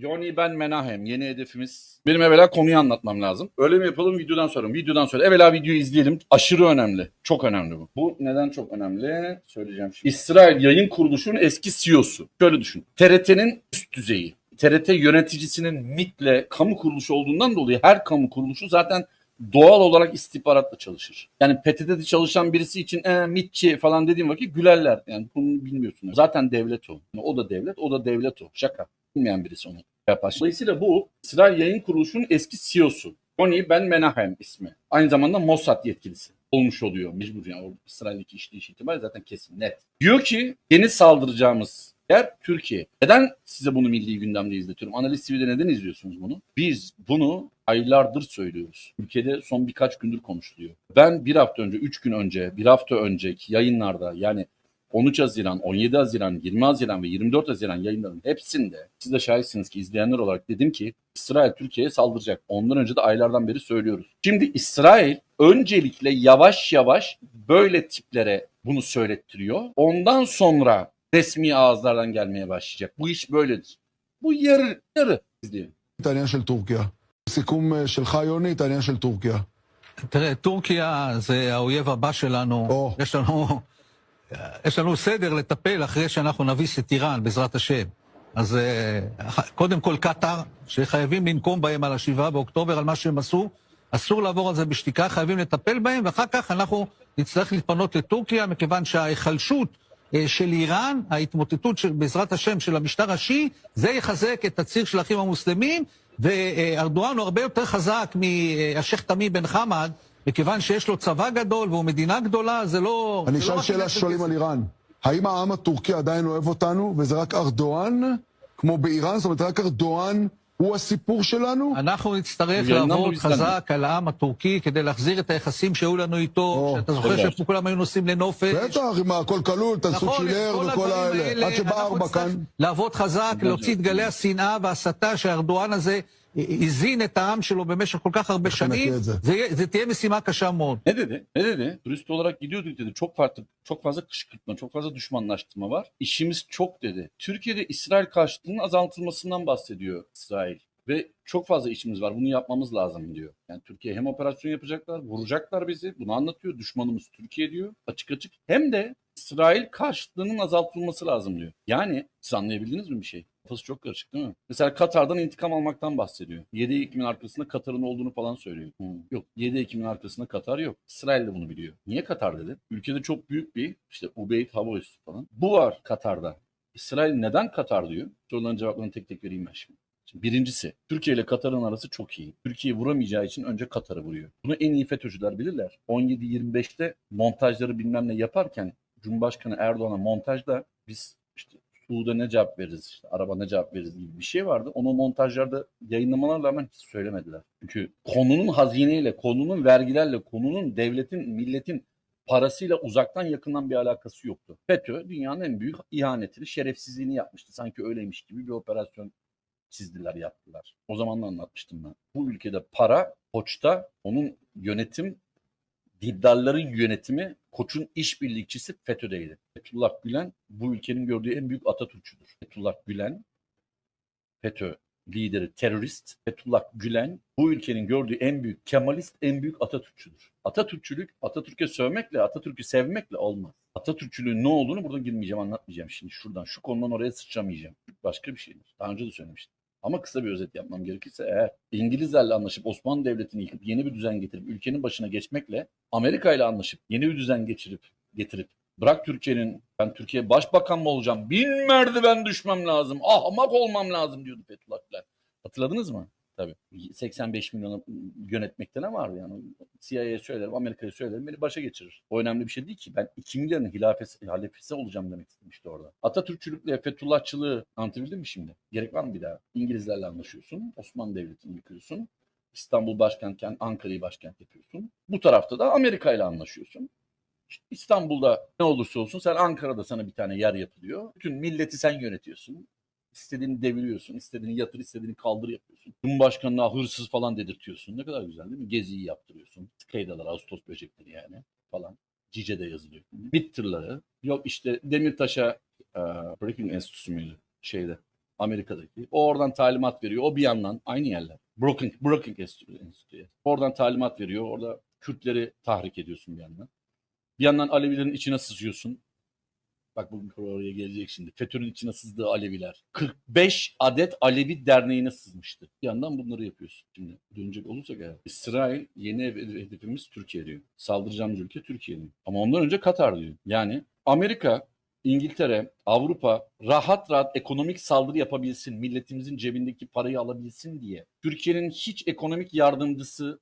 Yoni ben Menahem. Yeni hedefimiz. Benim evvela konuyu anlatmam lazım. Öyle mi yapalım videodan sonra? Videodan sonra. Evvela videoyu izleyelim. Aşırı önemli. Çok önemli bu. Bu neden çok önemli? Söyleyeceğim şimdi. İsrail yayın kuruluşunun eski CEO'su. Şöyle düşün. TRT'nin üst düzeyi. TRT yöneticisinin MIT'le kamu kuruluşu olduğundan dolayı her kamu kuruluşu zaten doğal olarak istihbaratla çalışır. Yani PTT'de çalışan birisi için e, MITçi falan dediğim vakit gülerler. Yani bunu bilmiyorsunuz. Zaten devlet o. O da devlet, o da devlet o. Şaka. Bilmeyen birisi onu yapar. Dolayısıyla bu İsrail Yayın Kuruluşu'nun eski CEO'su. Oni Ben Menahem ismi. Aynı zamanda Mossad yetkilisi olmuş oluyor mecbur yani İsrail'deki işleyiş itibariyle zaten kesin net. Diyor ki yeni saldıracağımız yer Türkiye. Neden size bunu milli gündemde izletiyorum? Analiz TV'de neden izliyorsunuz bunu? Biz bunu aylardır söylüyoruz. Ülkede son birkaç gündür konuşuluyor. Ben bir hafta önce, üç gün önce, bir hafta önceki yayınlarda yani 13 Haziran, 17 Haziran, 20 Haziran ve 24 Haziran yayınlarının hepsinde siz de şahitsiniz ki izleyenler olarak dedim ki İsrail Türkiye'ye saldıracak. Ondan önce de aylardan beri söylüyoruz. Şimdi İsrail öncelikle yavaş yavaş böyle tiplere bunu söylettiriyor. Ondan sonra resmi ağızlardan gelmeye başlayacak. Bu iş böyledir. Bu yarı yarı izleyelim. את העניין של טורקיה. סיכום אה, שלך, יוני, את העניין של טורקיה. תראה, טורקיה זה האויב הבא שלנו. או. יש לנו, יש לנו סדר לטפל אחרי שאנחנו נביס את איראן, בעזרת השם. אז אה, קודם כל קטאר, שחייבים לנקום בהם על השבעה באוקטובר, על מה שהם עשו. אסור לעבור על זה בשתיקה, חייבים לטפל בהם, ואחר כך אנחנו נצטרך להתפנות לטורקיה, מכיוון שההיחלשות אה, של איראן, ההתמוטטות של, בעזרת השם של המשטר השיעי, זה יחזק את הציר של האחים המוסלמים, וארדואן הוא הרבה יותר חזק מהשייח' תמי בן חמד, מכיוון שיש לו צבא גדול והוא מדינה גדולה, זה לא... אני לא אשאל רק שאלה ששואלים. על איראן. האם העם הטורקי עדיין אוהב אותנו, וזה רק ארדואן, כמו באיראן? זאת אומרת, רק ארדואן הוא הסיפור שלנו? אנחנו נצטרך לעבוד לא. חזק על העם הטורקי כדי להחזיר את היחסים שהיו לנו איתו, או, שאתה זוכר בטח. שפה כולם היו נוסעים לנופש. בטח, עם הכל כלול, תנסו נכון, צ'ילר כל וכל האלה. עד שבא ארבע כאן. לעבוד חזק, להוציא את גלי השנאה וההסתה שהארדואן הזה הזין את העם שלו במשך כל כך הרבה איך ננקה שנים. את זה? זה יהיה- זה תהיה mesiמה קשה מאוד. Ne dedi? Ne dedi? Turist olarak gidiyorduk dedi. Çok farklı, çok fazla kışkırtma, çok fazla düşmanlaştırma var. İşimiz çok dedi. Türkiye'de İsrail karşıtlığının azaltılmasından bahsediyor İsrail. Ve çok fazla işimiz var. Bunu yapmamız lazım diyor. Yani Türkiye hem operasyon yapacaklar, vuracaklar bizi. Bunu anlatıyor. Düşmanımız Türkiye diyor. Açık açık. Hem de İsrail karşıtlığının azaltılması lazım diyor. Yani siz anlayabildiniz mi bir şey? Kafası çok karışık değil mi? Mesela Katar'dan intikam almaktan bahsediyor. 7 Ekim'in arkasında Katar'ın olduğunu falan söylüyor. Hı. Yok 7 Ekim'in arkasında Katar yok. İsrail de bunu biliyor. Niye Katar dedi? Ülkede çok büyük bir işte Ubeyd Hava Üssü falan. Bu var Katar'da. İsrail neden Katar diyor? Soruların cevaplarını tek tek vereyim ben şimdi. Birincisi, Türkiye ile Katar'ın arası çok iyi. Türkiye vuramayacağı için önce Katar'ı vuruyor. Bunu en iyi FETÖ'cüler bilirler. 17-25'te montajları bilmem ne yaparken Cumhurbaşkanı Erdoğan'a montajda biz işte Suud'a ne cevap veririz, işte araba ne cevap veririz gibi bir şey vardı. Onu montajlarda yayınlamalarla rağmen hiç söylemediler. Çünkü konunun hazineyle, konunun vergilerle, konunun devletin, milletin parasıyla uzaktan yakından bir alakası yoktu. FETÖ dünyanın en büyük ihanetini, şerefsizliğini yapmıştı. Sanki öyleymiş gibi bir operasyon çizdiler, yaptılar. O zaman da anlatmıştım ben. Bu ülkede para, koçta onun yönetim, diddarların yönetimi, koçun işbirlikçisi FETÖ'deydi. Fethullah Gülen bu ülkenin gördüğü en büyük Atatürkçüdür. Fethullah Gülen, FETÖ lideri terörist Fethullah Gülen bu ülkenin gördüğü en büyük Kemalist, en büyük Atatürkçüdür. Atatürkçülük, Atatürk'e sövmekle, Atatürk'ü sevmekle olmaz. Atatürkçülüğün ne olduğunu burada girmeyeceğim, anlatmayacağım şimdi şuradan. Şu konudan oraya sıçramayacağım. Başka bir şeydir. Daha önce de söylemiştim. Ama kısa bir özet yapmam gerekirse eğer İngilizlerle anlaşıp Osmanlı Devleti'ni yıkıp yeni bir düzen getirip ülkenin başına geçmekle Amerika ile anlaşıp yeni bir düzen geçirip getirip bırak Türkiye'nin ben Türkiye başbakan mı olacağım bin merdiven düşmem lazım ahmak olmam lazım diyordu Fethullah Gülen. Hatırladınız mı? Tabii. 85 milyonu yönetmekte ne var yani? CIA'ye söylerim, Amerika'ya söylerim beni başa geçirir. O önemli bir şey değil ki. Ben 2 milyonun hilafesi, halefesi olacağım demek istemişti orada. Atatürkçülükle Fethullahçılığı anlatabildim mi şimdi? Gerek var mı bir daha? İngilizlerle anlaşıyorsun. Osmanlı Devleti'ni yıkıyorsun. İstanbul başkentken Ankara'yı başkent yapıyorsun. Bu tarafta da Amerika ile anlaşıyorsun. İstanbul'da ne olursa olsun sen Ankara'da sana bir tane yer yapılıyor. Bütün milleti sen yönetiyorsun. İstediğini deviriyorsun, istediğini yatır, istediğini kaldır yapıyorsun. Cumhurbaşkanına hırsız falan dedirtiyorsun. Ne kadar güzel değil mi? Geziyi yaptırıyorsun. Skeydalar, Ağustos böcekleri yani falan. Cice'de yazılıyor. Tırları. Yok işte Demirtaş'a e, Breaking Enstitüsü müydü? Şeyde. Amerika'daki. O oradan talimat veriyor. O bir yandan aynı yerler. Brookings Enstitü- Enstitüsü. Oradan talimat veriyor. Orada Kürtleri tahrik ediyorsun bir yandan. Bir yandan Alevilerin içine sızıyorsun. Bak bu oraya gelecek şimdi. FETÖ'nün içine sızdığı Aleviler. 45 adet Alevi derneğine sızmıştı. Bir yandan bunları yapıyorsun. Şimdi dönecek olursak eğer. İsrail yeni hed- hedefimiz Türkiye diyor. Saldıracağımız ülke Türkiye diyor. Ama ondan önce Katar diyor. Yani Amerika, İngiltere, Avrupa rahat rahat ekonomik saldırı yapabilsin, milletimizin cebindeki parayı alabilsin diye. Türkiye'nin hiç ekonomik yardımcısı,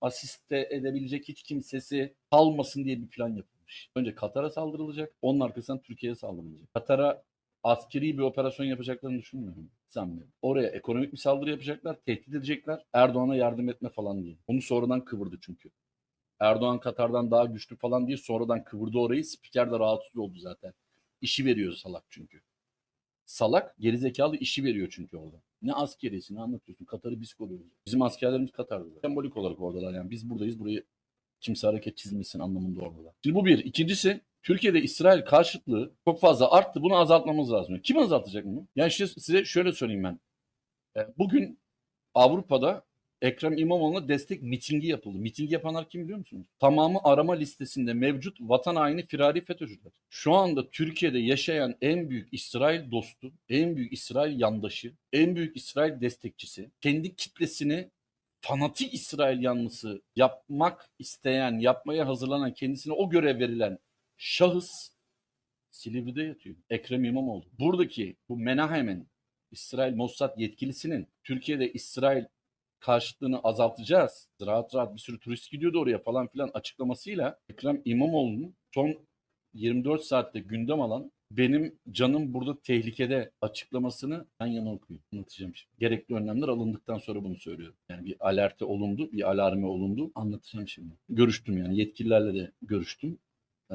asiste edebilecek hiç kimsesi kalmasın diye bir plan Önce Katar'a saldırılacak, onun arkasından Türkiye'ye saldırılacak. Katar'a askeri bir operasyon yapacaklarını düşünmüyorum. Sanmıyorum. Oraya ekonomik bir saldırı yapacaklar, tehdit edecekler. Erdoğan'a yardım etme falan diye. Onu sonradan kıvırdı çünkü. Erdoğan Katar'dan daha güçlü falan diye sonradan kıvırdı orayı. Spiker de rahatsız oldu zaten. İşi veriyor salak çünkü. Salak gerizekalı işi veriyor çünkü orada. Ne askeriyesi ne anlatıyorsun? Katar'ı biz koruyoruz. Bizim askerlerimiz Katar'da. Sembolik olarak oradalar yani. Biz buradayız burayı kimse hareket çizmesin anlamında oradalar. Şimdi bu bir. İkincisi Türkiye'de İsrail karşıtlığı çok fazla arttı. Bunu azaltmamız lazım. Kim azaltacak bunu? Yani işte size şöyle söyleyeyim ben. E, Bugün Avrupa'da Ekrem İmamoğlu'na destek mitingi yapıldı. Mitingi yapanlar kim biliyor musunuz? Tamamı arama listesinde mevcut vatan haini firari FETÖ'cüler. Şu anda Türkiye'de yaşayan en büyük İsrail dostu, en büyük İsrail yandaşı, en büyük İsrail destekçisi, kendi kitlesini fanatik İsrail yanlısı yapmak isteyen, yapmaya hazırlanan, kendisine o görev verilen şahıs Silivri'de yatıyor. Ekrem İmamoğlu. Buradaki bu Menahem'in İsrail Mossad yetkilisinin Türkiye'de İsrail karşıtlığını azaltacağız. Rahat rahat bir sürü turist gidiyordu oraya falan filan açıklamasıyla Ekrem İmamoğlu'nun son 24 saatte gündem alan benim canım burada tehlikede açıklamasını ben yana okuyayım. Anlatacağım şimdi. Gerekli önlemler alındıktan sonra bunu söylüyorum. Yani bir alerte olundu, bir alarme olundu. Anlatacağım şimdi. Görüştüm yani yetkililerle de görüştüm. Ee,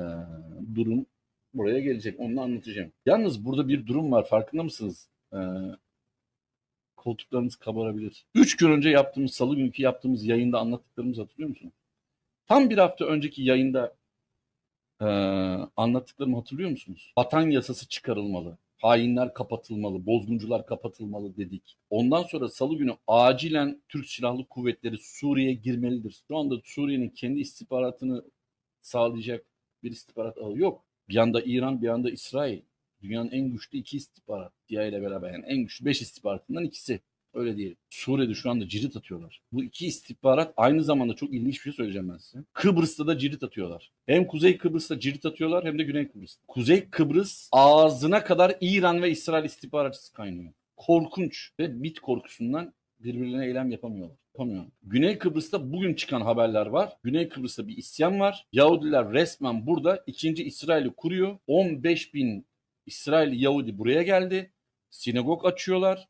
durum buraya gelecek. Onu anlatacağım. Yalnız burada bir durum var. Farkında mısınız? Ee, koltuklarınız kabarabilir. Üç gün önce yaptığımız, salı günkü yaptığımız yayında anlattıklarımızı hatırlıyor musunuz? Tam bir hafta önceki yayında ee, anlattıklarımı hatırlıyor musunuz? Vatan yasası çıkarılmalı. Hainler kapatılmalı, bozguncular kapatılmalı dedik. Ondan sonra salı günü acilen Türk Silahlı Kuvvetleri Suriye'ye girmelidir. Şu anda Suriye'nin kendi istihbaratını sağlayacak bir istihbarat ağı yok. Bir yanda İran, bir yanda İsrail. Dünyanın en güçlü iki istihbarat. CIA ile beraber yani en güçlü beş istihbaratından ikisi. Öyle diyelim. Suriye'de şu anda cirit atıyorlar. Bu iki istihbarat aynı zamanda çok ilginç bir şey söyleyeceğim ben size. Kıbrıs'ta da cirit atıyorlar. Hem Kuzey Kıbrıs'ta cirit atıyorlar hem de Güney Kıbrıs'ta. Kuzey Kıbrıs ağzına kadar İran ve İsrail istihbaratçısı kaynıyor. Korkunç ve bit korkusundan birbirine eylem yapamıyorlar. Yapamıyor. Güney Kıbrıs'ta bugün çıkan haberler var. Güney Kıbrıs'ta bir isyan var. Yahudiler resmen burada ikinci İsrail'i kuruyor. 15 bin İsrail Yahudi buraya geldi. Sinagog açıyorlar.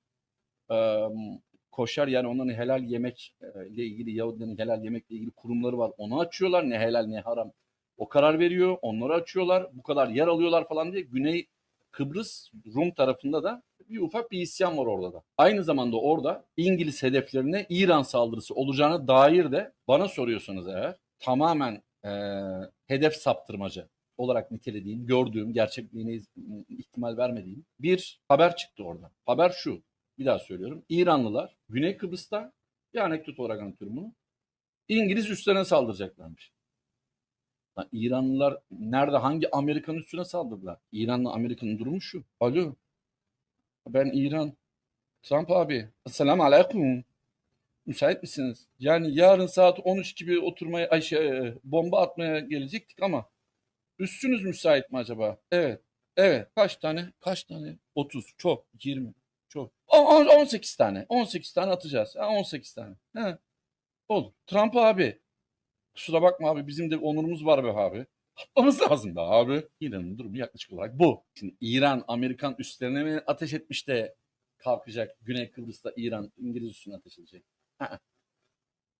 Koşar yani onların helal yemek ile ilgili Yahudilerin helal yemekle ilgili kurumları var. Onu açıyorlar. Ne helal ne haram. O karar veriyor. Onları açıyorlar. Bu kadar yer alıyorlar falan diye. Güney Kıbrıs Rum tarafında da bir ufak bir isyan var orada da. Aynı zamanda orada İngiliz hedeflerine İran saldırısı olacağına dair de bana soruyorsanız eğer tamamen e, hedef saptırmaca olarak nitelediğim, gördüğüm, gerçekliğine ihtimal vermediğim bir haber çıktı orada. Haber şu, bir daha söylüyorum. İranlılar Güney Kıbrıs'ta, bir anekdot olarak anlatıyorum bunu. İngiliz üslerine saldıracaklarmış. Lan İranlılar nerede, hangi Amerikan üstüne saldırdılar? İran'la Amerika'nın durumu şu. Alo, ben İran. Trump abi, selamun aleyküm. Müsait misiniz? Yani yarın saat 13 gibi oturmaya, ay şey, bomba atmaya gelecektik ama Üstünüz müsait mi acaba? Evet. Evet. Kaç tane? Kaç tane? 30. Çok. 20. Çok. On- on- 18 tane. 18 tane atacağız. Ha, 18 tane. He. Olur. Trump abi. Kusura bakma abi. Bizim de onurumuz var be abi. Atmamız lazım da abi. İran'ın durumu yaklaşık olarak bu. Şimdi İran Amerikan üstlerine mi ateş etmiş de kalkacak? Güney Kıbrıs'ta İran İngiliz üstüne ateş edecek. Ha.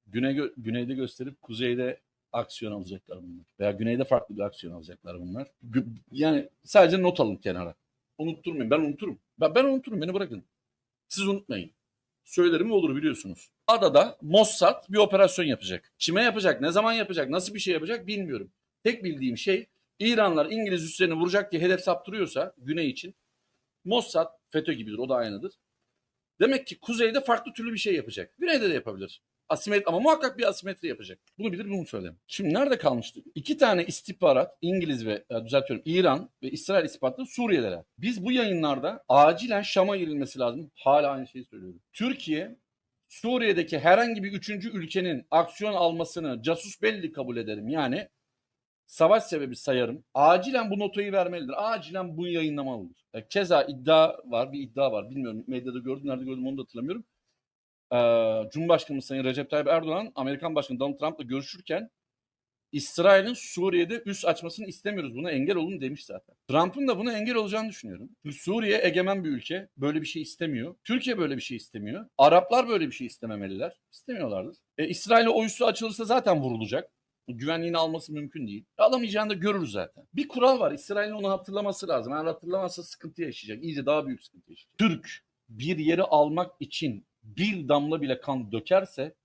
Güney, güneyde gösterip kuzeyde aksiyon alacaklar bunlar. Veya güneyde farklı bir aksiyon alacaklar bunlar. Yani sadece not alın kenara. Unutturmayın. Ben unuturum. Ben, ben unuturum. Beni bırakın. Siz unutmayın. Söylerim olur biliyorsunuz. Adada Mossad bir operasyon yapacak. Kime yapacak, ne zaman yapacak, nasıl bir şey yapacak bilmiyorum. Tek bildiğim şey İranlar İngiliz üslerini vuracak diye hedef saptırıyorsa güney için Mossad, FETÖ gibidir. O da aynıdır. Demek ki kuzeyde farklı türlü bir şey yapacak. Güneyde de yapabilir. Asimetri ama muhakkak bir asimetri yapacak. Bunu bilir bunu söyleyeyim. Şimdi nerede kalmıştık? İki tane istihbarat İngiliz ve e, düzeltiyorum İran ve İsrail ispatlı Suriye'deler. Biz bu yayınlarda acilen Şam'a girilmesi lazım. Hala aynı şeyi söylüyorum. Türkiye Suriye'deki herhangi bir üçüncü ülkenin aksiyon almasını casus belli kabul ederim. Yani savaş sebebi sayarım. Acilen bu notayı vermelidir. Acilen bunu yayınlamalıdır. E, Keza iddia var, bir iddia var. Bilmiyorum medyada gördüm, nerede gördüm onu da hatırlamıyorum. Ee, Cumhurbaşkanı Sayın Recep Tayyip Erdoğan, Amerikan Başkanı Donald Trump'la görüşürken İsrail'in Suriye'de üs açmasını istemiyoruz. Buna engel olun demiş zaten. Trump'ın da buna engel olacağını düşünüyorum. Suriye egemen bir ülke. Böyle bir şey istemiyor. Türkiye böyle bir şey istemiyor. Araplar böyle bir şey istememeliler. İstemiyorlardır. E, İsrail'e o üssü açılırsa zaten vurulacak. Güvenliğini alması mümkün değil. Alamayacağını da görürüz zaten. Bir kural var. İsrail'in onu hatırlaması lazım. Eğer hatırlamazsa sıkıntı yaşayacak. İyice daha büyük sıkıntı yaşayacak. Türk bir yeri almak için bir damla bile kan dökerse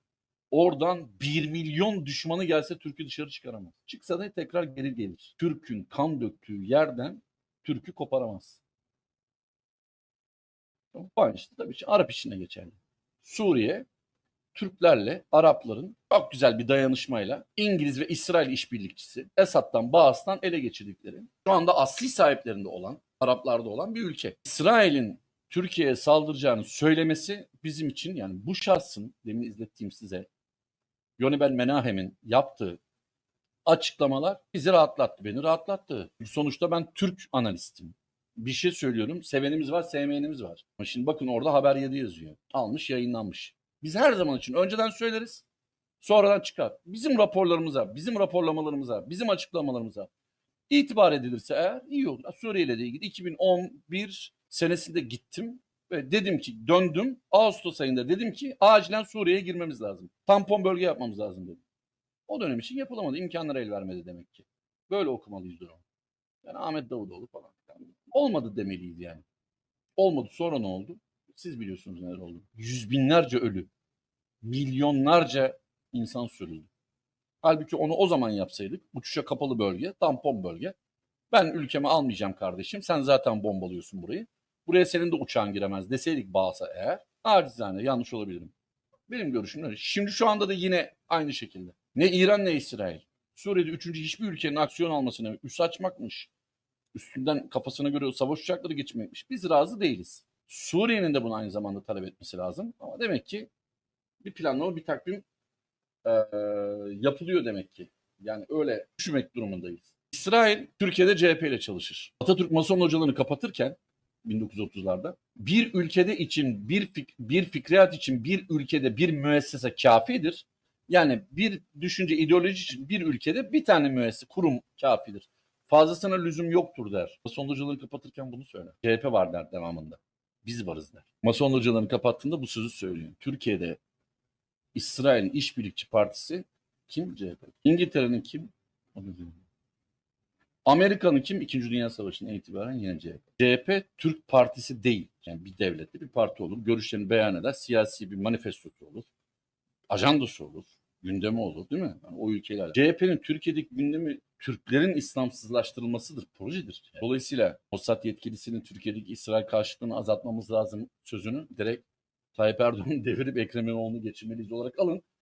oradan bir milyon düşmanı gelse Türk'ü dışarı çıkaramaz. Çıksa da tekrar geri gelir. Türk'ün kan döktüğü yerden Türk'ü koparamaz. Bu işte tabii ki Arap işine geçerli. Suriye Türklerle Arapların çok güzel bir dayanışmayla İngiliz ve İsrail işbirlikçisi Esad'dan Bağız'dan ele geçirdikleri şu anda asli sahiplerinde olan Araplarda olan bir ülke. İsrail'in Türkiye'ye saldıracağını söylemesi bizim için yani bu şahsın demin izlettiğim size Yonibel Menahem'in yaptığı açıklamalar bizi rahatlattı. Beni rahatlattı. Sonuçta ben Türk analistim. Bir şey söylüyorum. Sevenimiz var, sevmeyenimiz var. Ama şimdi bakın orada haber 7 yazıyor. Almış, yayınlanmış. Biz her zaman için önceden söyleriz. Sonradan çıkar. Bizim raporlarımıza, bizim raporlamalarımıza, bizim açıklamalarımıza itibar edilirse eğer iyi olur. Suriye ile ilgili 2011 senesinde gittim ve dedim ki döndüm. Ağustos ayında dedim ki acilen Suriye'ye girmemiz lazım. Tampon bölge yapmamız lazım dedim. O dönem için yapılamadı. İmkanlara el vermedi demek ki. Böyle okumalıyız durumu. Yani Ahmet Davutoğlu falan. Olmadı demeliyiz yani. Olmadı. Sonra ne oldu? Siz biliyorsunuz neler oldu. Yüz binlerce ölü. Milyonlarca insan sürüldü. Halbuki onu o zaman yapsaydık uçuşa kapalı bölge, tampon bölge. Ben ülkeme almayacağım kardeşim. Sen zaten bombalıyorsun burayı. Buraya senin de uçağın giremez deseydik bağsa eğer. Acizane yanlış olabilirim. Benim görüşüm öyle. Şimdi şu anda da yine aynı şekilde. Ne İran ne İsrail. Suriye'de üçüncü hiçbir ülkenin aksiyon almasına üs açmakmış. Üstünden kafasına göre savaş uçakları geçmekmiş. Biz razı değiliz. Suriye'nin de bunu aynı zamanda talep etmesi lazım. Ama demek ki bir planlama, bir takvim eee, yapılıyor demek ki. Yani öyle düşünmek durumundayız. İsrail Türkiye'de CHP ile çalışır. Atatürk Mason hocalarını kapatırken 1930'larda bir ülkede için bir fik- bir fikriyat için bir ülkede bir müessese kafidir. Yani bir düşünce ideoloji için bir ülkede bir tane müessese kurum kafidir. Fazlasına lüzum yoktur der. Mason hocalarını kapatırken bunu söyler. CHP var der devamında. Biz varız der. Mason hocalarını kapattığında bu sözü söylüyor. Türkiye'de İsrail'in işbirlikçi partisi kim? CHP. İngiltere'nin kim? Onu bilmiyorum. Amerika'nın kim? İkinci Dünya Savaşı'ndan itibaren yine CHP. CHP Türk partisi değil. Yani bir devlette bir parti olur. Görüşlerini beyan eder. Siyasi bir manifestosu olur. Ajandası olur. Gündemi olur değil mi? Yani o ülkeler. CHP'nin Türkiye'deki gündemi Türklerin İslamsızlaştırılmasıdır, projedir. Dolayısıyla Mossad yetkilisinin Türkiye'deki İsrail karşıtlığını azaltmamız lazım sözünü direkt Tayyip Erdoğan'ı devirip Ekrem İmamoğlu'nu geçirmeliyiz olarak alın.